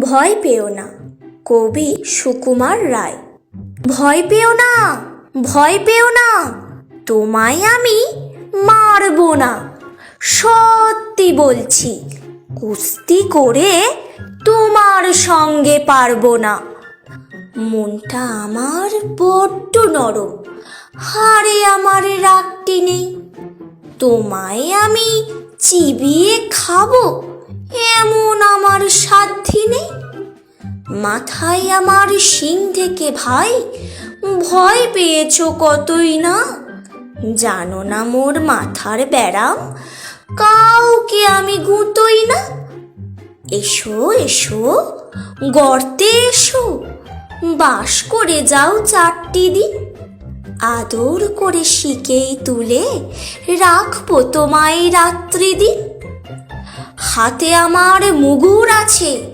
ভয় পেও না, কবি সুকুমার রায়। ভয় পেও না, ভয় পেও না, তোমায় আমি মারবো না। সত্যি বলছি, কুস্তি করে তোমার সঙ্গে পারব না। মনটা আমার বড্ড নরম হারে আমার রাগটি নেই। তোমায় আমি চিবিয়ে খাব, এমন আমার নেই মাথায় আমার শিং থেকে, ভাই? ভয় পেয়েছ কতই না? জানো না মোর মাথার ব্যারাম? কাউকে আমি গুঁতোই না। এসো এসো, গর্তে এসো। বাস করে যাও চারটি দিন। আদর করে শিকেই তুলে রাখব তোমায় রাত্রি দিন হাতে আমার মুগুর আছে।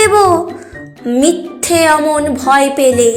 দেব। মিথ্যে অমন ভয় পেলে